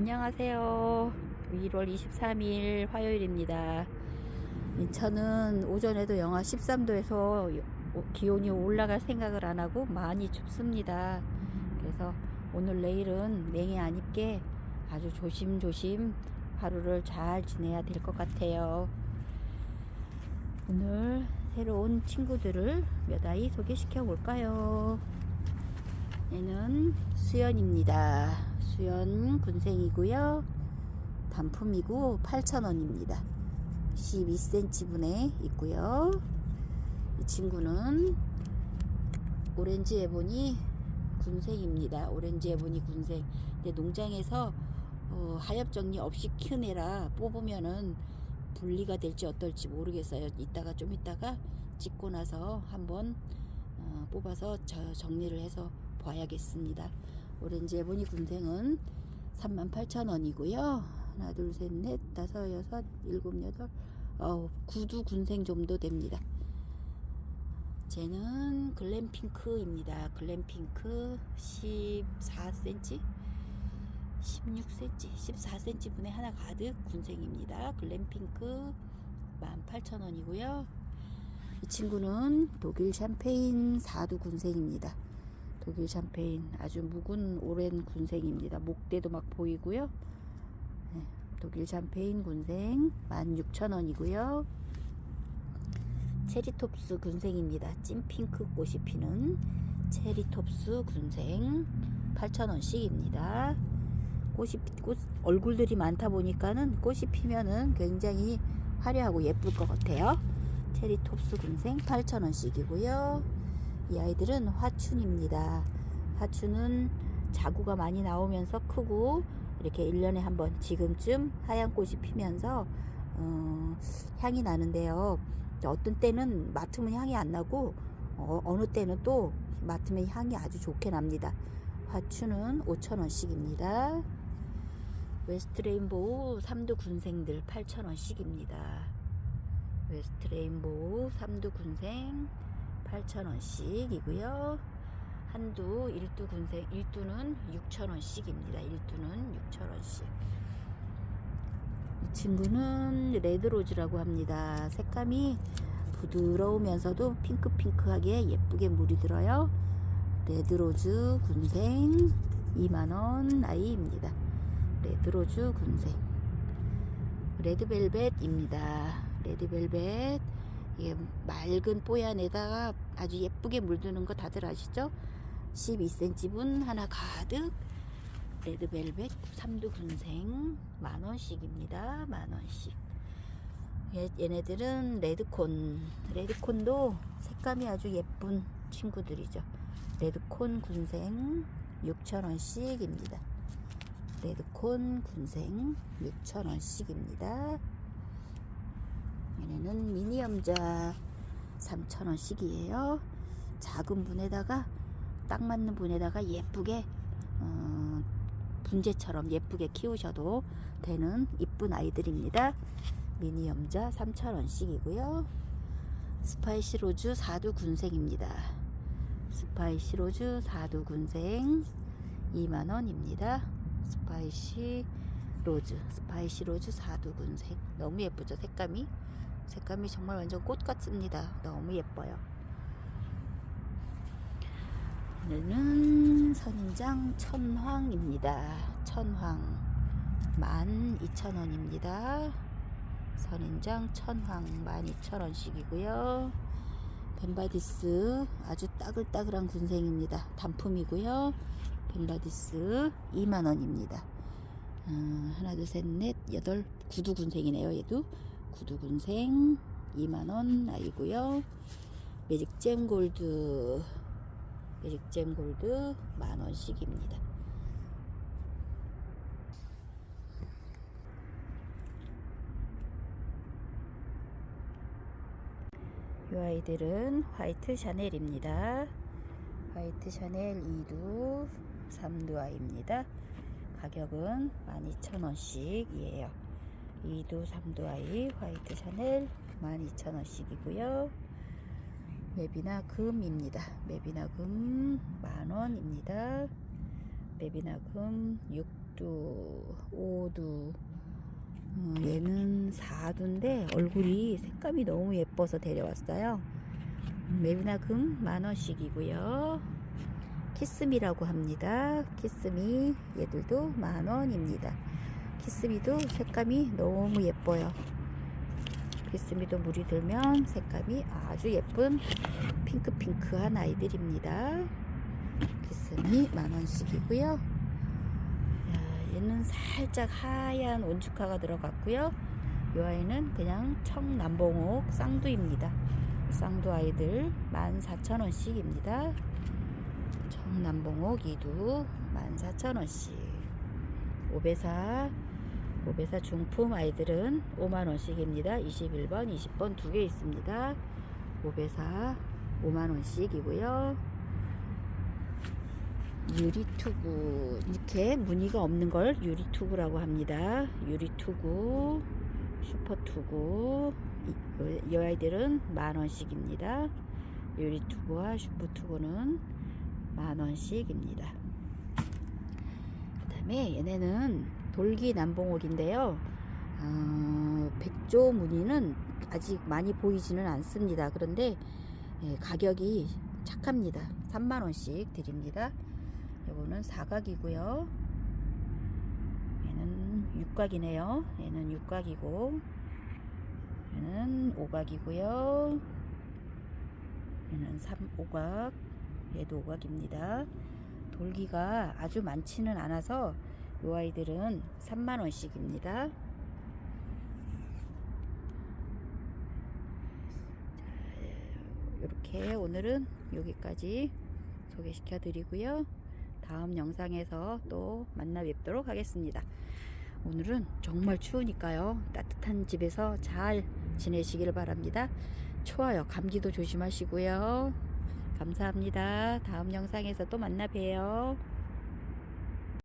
안녕하세요. 1월 23일 화요일입니다. 인천은 오전에도 영하 13도에서 기온이 올라갈 생각을 안 하고 많이 춥습니다. 그래서 오늘 내일은 냉해 안 입게 아주 조심조심 하루를 잘 지내야 될 것 같아요. 오늘 새로운 친구들을 몇 아이 소개시켜 볼까요? 얘는 수연입니다. 수연 군생이고요. 단품이고 8,000원입니다. 12cm 분에 있고요. 이 친구는 오렌지 에보니 군생입니다. 오렌지 에보니 군생. 근데 농장에서 어, 하엽 정리 없이 키운 애라 뽑으면은 분리가 될지 어떨지 모르겠어요. 이따가 좀 이따가 찍고 나서 한번 어, 뽑아서 저 정리를 해서 봐야겠습니다. 오렌지 에보니 군생은 38,000원이고요. 하나, 둘, 셋, 넷, 다섯, 여섯, 일곱, 여덟, 아홉, 구두 군생 정도 됩니다. 쟤는 글램핑크입니다. 글램핑크 14cm, 16cm, 14cm 분에 하나 가득 군생입니다. 글램핑크 18,000원이고요. 이 친구는 독일 샴페인 4두 군생입니다. 독일 샴페인 아주 묵은 오랜 군생입니다. 목대도 막 보이고요. 네, 독일 샴페인 군생 16,000원이고요. 체리톱스 군생입니다. 찐핑크 꽃이 피는 체리톱스 군생 8,000원씩입니다. 꽃이 피- 꽃 얼굴들이 많다 보니까는 꽃이 피면은 굉장히 화려하고 예쁠 것 같아요. 체리톱스 군생 8,000원씩이고요. 이 아이들은 화춘입니다. 화춘은 자구가 많이 나오면서 크고 이렇게 1년에 한 번 지금쯤 하얀 꽃이 피면서 어, 향이 나는데요. 어떤 때는 맡으면 향이 안 나고 어, 어느 때는 또 맡으면 향이 아주 좋게 납니다. 화추는 5,000원씩입니다. 웨스트 레인보우 3두 군생들 8,000원씩입니다. 웨스트 레인보우 3두 군생 8,000원씩이고요. 한두 1두 군생 1두는 6,000원씩입니다. 1두는 6,000원씩. 이 친구는 레드로즈라고 합니다. 색감이 부드러우면서도 핑크핑크하게 예쁘게 물이 들어요. 레드로즈 군생 2만원 아이입니다. 레드로즈 군생. 레드벨벳입니다. 레드벨벳. 이게 맑은 뽀얀에다가 아주 예쁘게 물드는 거 다들 아시죠? 12cm 분 하나 가득 레드벨벳 3두 군생 만원씩입니다. 만원씩. 얘, 얘네들은 레드콘. 레드콘도 색감이 아주 예쁜 친구들이죠. 레드콘 군생 6,000원씩입니다. 레드콘 군생 6,000원씩입니다. 얘네는 미니엄자 3,000원씩이에요. 작은 분에다가 딱 맞는 분에다가 예쁘게 어, 분재처럼 예쁘게 키우셔도 되는 이쁜 아이들입니다. 미니 염자 3,000원씩이고요. 스파이시 로즈 4두 군생입니다. 스파이시 로즈 4두 군생 2만원입니다. 스파이시 로즈, 스파이시 로즈 4두 군생. 너무 예쁘죠? 색감이? 색감이 정말 완전 꽃 같습니다. 너무 예뻐요. 얘는 선인장 천황입니다. 천황 12,000원입니다. 선인장 천황 12,000원씩이고요. 벤바디스 아주 따글따글한 군생입니다. 단품이고요. 벤바디스 2만원입니다. 음, 하나, 둘, 셋, 넷, 여덟, 구두 군생이네요. 얘도 구두 군생 2만원 아이고요. 매직잼 골드 매직잼 골드 만원씩입니다. 이 아이들은 화이트 샤넬입니다. 화이트 샤넬 2두 3두 아이입니다. 가격은 12,000원씩이에요. 2두 3두 아이 화이트 샤넬 12,000원씩이고요. 맵이나 금입니다. 맵이나 금 만원입니다. 맵이나 금 6두 5두. 어, 얘는 4두인데 얼굴이 색감이 너무 예뻐서 데려왔어요. 메비나금 만원씩이고요. 키스미라고 합니다. 키스미 얘들도 만원입니다. 키스미도 색감이 너무 예뻐요. 키스미도 물이 들면 색감이 아주 예쁜 핑크핑크한 아이들입니다. 키스미 만원씩이고요. 야, 얘는 살짝 하얀 온주카가 들어갔고요. 이 아이는 그냥 청남봉옥 쌍두입니다. 쌍두 아이들 14,000원씩입니다. 청남봉옥 이두 14,000원씩. 오배사 오배사 중품 아이들은 5만원씩입니다. 21번, 20번 두 개 있습니다. 오배사 5만원씩이고요. 유리투구 이렇게 무늬가 없는 걸 유리투구라고 합니다. 유리투구, 슈퍼투구 이, 이 아이들은 만원씩입니다. 유리투구와 슈퍼투구는 만원씩입니다. 그 다음에 얘네는 돌기 남봉옥인데요. 어, 백조 무늬는 아직 많이 보이지는 않습니다. 그런데 예, 가격이 착합니다. 3만원씩 드립니다. 요거는 사각이고요. 얘는 육각이네요. 얘는 육각이고 얘는 오각이고요. 얘는 삼오각 얘도 오각입니다. 돌기가 아주 많지는 않아서 요 아이들은 3만원씩입니다. 이렇게 오늘은 여기까지 소개시켜 드리고요. 다음 영상에서 또 만나 뵙도록 하겠습니다. 오늘은 정말 추우니까요. 따뜻한 집에서 잘 지내시길 바랍니다. 추워요. 감기도 조심하시고요. 감사합니다. 다음 영상에서 또 만나 봬요.